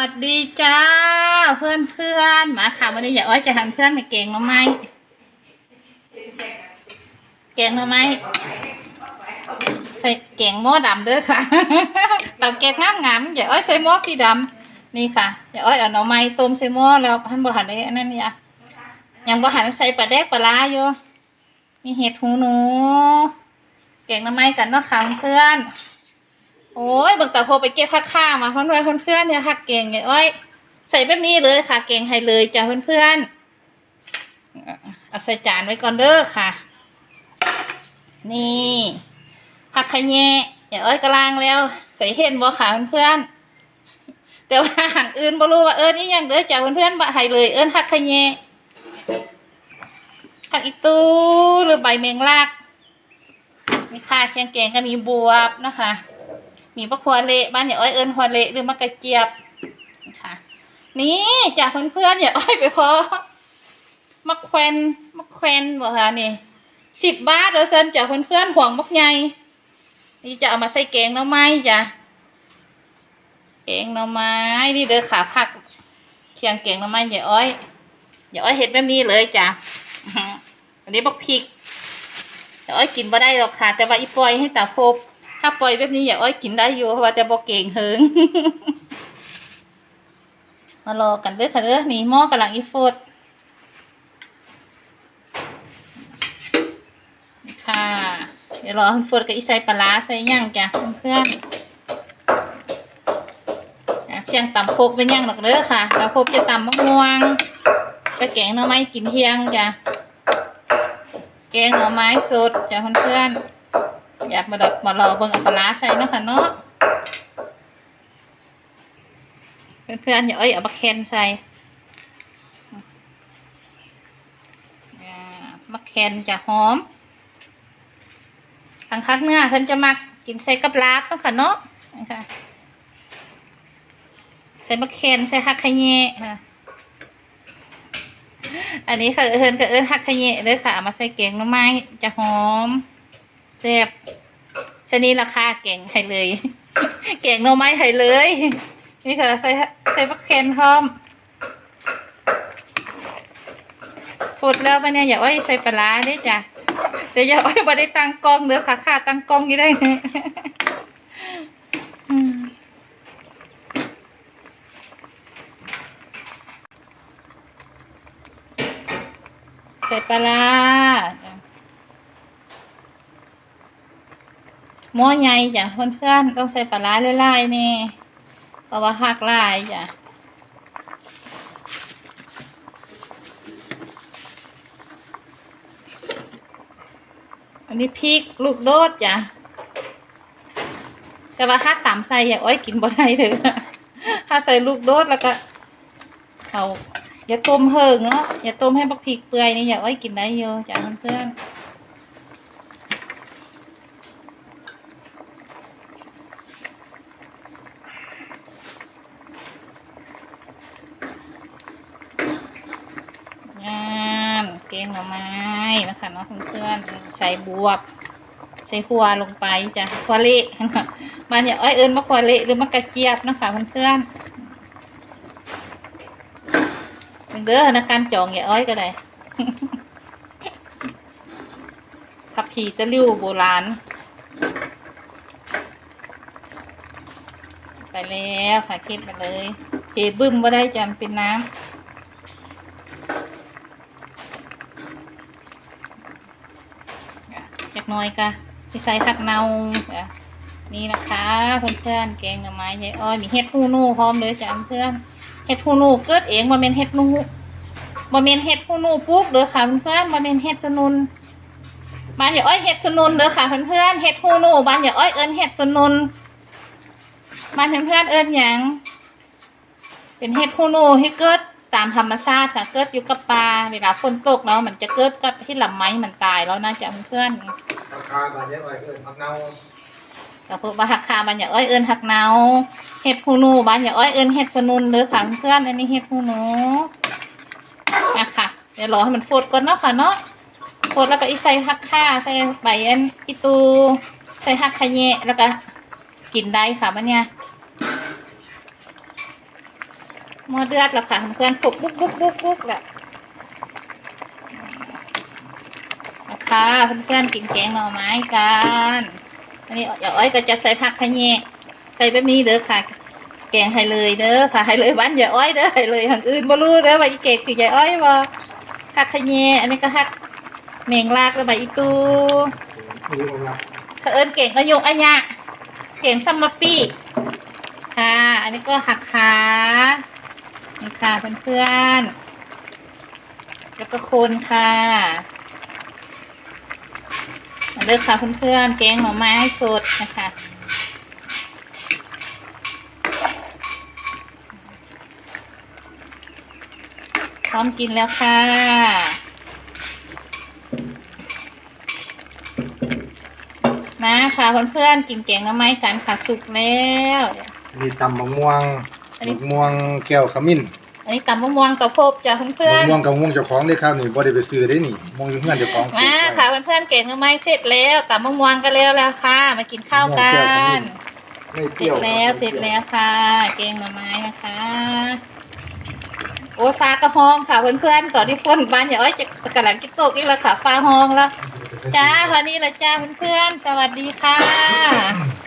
วัสดีจ้าเพื่อนเพื่อนมาค่ะวันนี้อย่าอ้อยจะทำเพื่อนมาเก่งหน่อไม้เก่งหน่อไม้ใส่เก่งหม้อดำเด้อค่ะเตาแกงงามงามอย่าอ้อยใส่หม้อสีดำนี่ค่ะอย่าอ้อยเอาหน่อไม้ต้มใส่หม้อแล้วพันบ่หันได้อันนั้นเนี่ยยังบ่หันใส่ปลาแดกปลาร้าอยู่มีเห็ดหูหนูเก่งหน่อไม้กันเนาะค่ะเพื่อน โอ้ยบังตาโพไปเก็บผักข้ามาเพื่อนๆเพื่อนๆเนี่ยหักเก่งไงอ้ยใส่แบบนี้เลยค่ะ เก่งให้เลยจ้ะเพื่อนๆเอาใส่จานไว้ก่อนเด้อค่ะ นี่ผักขะแยะอย่าอ้อยกระลางแล้วเคยเห็นบ่ค่ะเพื่อนๆแต่ว่าหางอื่นบ่รู้ว่าเอิ้นนี่ยังเด้อจ้ะเพื่อนๆบ่ให้เลย เอิ้นผักขะแยะผักอีตูหรือใบแมงลักนี่ค่ะแกงแกงก็มีบวบนะคะ มีมะขัวเละบ้านอย่าอ้อยเอิญขัวเละหรือมะกระเจี๊ยบค่ะ นี่จากเพื่อนๆอย่าอ้อยไปพอมะแควนมะแควนบอกค่ะนี่สิบบาทเดอเซนจากเพื่อนๆห่วงมักใหญ่นี่จะเอามาใส่แกงหน่อไม้จ้ะแกงหน่อไม้นี่เด้อขาผักเคียงแกงหน่อไม้อย่าอ้อยอย่าอ้อยเห็ดแบบนี้เลยจ้ะอันนี้บักพริกอย่าอ้อยกินบ่ได้หรอกค่ะ แต่ว่าอีปอยให้ตาพบ ถ้าปล่อยแบบนี้อย่าอ้อยกินได้อยู่เพราะว่าแต่บอกเก่งเฮิงมารอกันเด้อค่ะเด้อนี่หม้อกำลังอีฟดค่ะ เดี๋ยวรอคุณฟดกับอีใส่ปลาร้าใส่ย่างจ้ะเพื่อนๆอะเชียงตำโคกเป็นย่างหรอกเด้อค่ะตำโคกจะตำมะม่วงไปแกงหน่อไม้กินเที่ยงจ้ะแกงหน่อไม้สดจ้ะเพื่อนๆ อยากมาดอกมารอเบิ่งอัปลาร้าใส่นะค่ะเนาะเพื่อนๆอย่าเอ้ยเอาบักแคนใส่อ่าบักแคนจะหอมทางคักเนื้อเพิ่นจะมักกินใส่กับลาบนะค่ะเนาะนะคะใส่บักแคนใส่ฮักขะแยะค่ะ อันนี้ค่ะเอิญค่ะเอิญฮักขะแยะเลยค่ะเอามาใส่แกงน่อไม้จะหอมแซ่บ ชนิดราคาเก่งให้เลย เก่งโนไม้ให้เลย นี่ค่ะใส่ใส่ปักเคนพร้อมฝดแล้วปะเนี่ยอย่าอ้อยใส่ปลาได้จ้ะแต่อย่าอ้อยบ่ได้ตั้งกล้องเด้อค่ะค่าตั้งกล้องอยู่ได้ไงใส่ปลาร้า หม้อใหญ่จ้ะเพื่อนๆต้องใส่ปลาร้าหลายๆนี่เพราะว่าหักลายจ้ะอันนี้พริกลูกโดดจ้ะแต่ว่าถ้าต่ำใส่อย่าอ้อยกินบ่ได้เถอะถ้าใส่ลูกโดดแล้วก็เอาอย่าต้มเฮิงเนาะอย่าต้มให้บักพริกเปื่อยนี่อย่าอ้อยกินได้เยอะจ้ะเพื่อนๆ งามเกง หน่อไม้นะคะเนาะเพื่อนๆใส่บวบ ใส่หัวลงไปจ้ะหัวเละมันอย่าอ้อยเอิญมะขวาเละหรือมะกระเจี๊ยบนะคะเพื่อนๆเด้อนะการจองอย่าอ้อยก็ได้ขับผีตะลิ้วโบราณไปแล้วค่ะเก็บไปเลยเทบึ้มว่าได้จำเป็นน้ำ จากน้อยก็พี่ใส่ผักเนาอะนี่นะคะเพื่อนๆแกงหน่อไม้ยายอ้อยมีเห็ดหูหนูพร้อมเลยจ้ะเพื่อนเห็ดหูหนูเกิดเองมาเป็นเห็ดนูมาเป็นเห็ดหูหนูปุ๊กเด้อค่ะเพื่อนๆมาเป็นเห็ดสนุนบ้านย่าอ้อยเห็ดสนุนเด้อค่ะเพื่อนๆเห็ดหูหนูบ้านย่าอ้อยเอิญเห็ดสนุนบ้านเพื่อนๆเอิญหยังเป็นเห็ดหูหนูที่เกิด ตามธรรมชาติค่ะเกิดอยู่กับปลาเวลาฝนตกเนาะมันจะเกิดกับที่ลำไม้มันตายแล้วนะจ๊ะเพื่อนๆราคาบาทเนี้ยไว้เกินพักเน่าก็พวกว่าหักคาบ้านอย่าอ้อยเอิญหักเนาเห็ดหูหนูบ้านอย่าอ้อยเอิญเห็ดสนุนเด้อค่ะเพื่อนอันนี้เห็ดหูหนูอะค่ะเดี๋ยวรอให้มันฟดก่อนเนาะค่ะเนาะฟดแล้วก็อีใส่หักข่าใส่ใบอันอีตู ใส่หักขะแยะแล้วก็กินได้ค่ะมันเนี่ย ห มอเดือดแล้วค่ะเพื่อนๆปุกบุกบุกบุกบุกแหละนะคะเพื่อนๆกินแกงหน่อไม้กันอันนี้อย่าอ้อยก็จะใส่ผักขะแยงใส่แบบนี้เด้อค่ะ แกงให้เลยเด้อค่ะให้เลยบ้านอย่าอ้อยเด้อให้เลยทางอื่นบ่รู้เด้อว่าอีเกดคืออย่าอ้อยบ่ผักขะแยงอันนี้ก็ผักเมงลากแล้วใบอีตูไม่รู้ว่าเขาเอิ้นเก่งก็ยกอันยะเก่งซัมมาปี้ค่ะ อันนี้ก็หักขา นี่ค่ะเพื่อนๆ แล้วก็คนค่ะมาเลือกค่ะเพื่อนๆ แกงหน่อไม้สดนะคะพร้อมกินแล้วค่ะ มาค่ะเพื่อนๆ กินแกงหน้ำไม้กันค่ะสุกแล้ว มีตำมะม่วง อันนี้ มะม่วงแก้วขมิ้นอันนี้ตำมะม่วงกระพบจ้ะเพื่อมะนม่วงกับมะม่วงเจ้าของได้ครับนี่บ่ได้ไปซื้อได้นี่มะม่วงอยู่เพื่อนเจ้าของๆมาค่ะเพื่อนๆแกงหน้ำไม้เสร็จแล้วตำมะม่วงกันแล้วแล้วค่ะ มากินข้าวกันไม่เปเสร็รี้จยวแล้วเสร็จแล้วค่ะแกงหน่อไม้นะคะ โอ้ยฟ้ากระห้องค่ะเพื่อนๆก่อนที่ฝนบ้านอย่าอ้อยจะกระหลังกิ๊กโตกอีกแล้วค่ะฟ้าห้องแล้วจ้าวันนี้ละจ้าเพื่อนๆสวัสดีค่ะ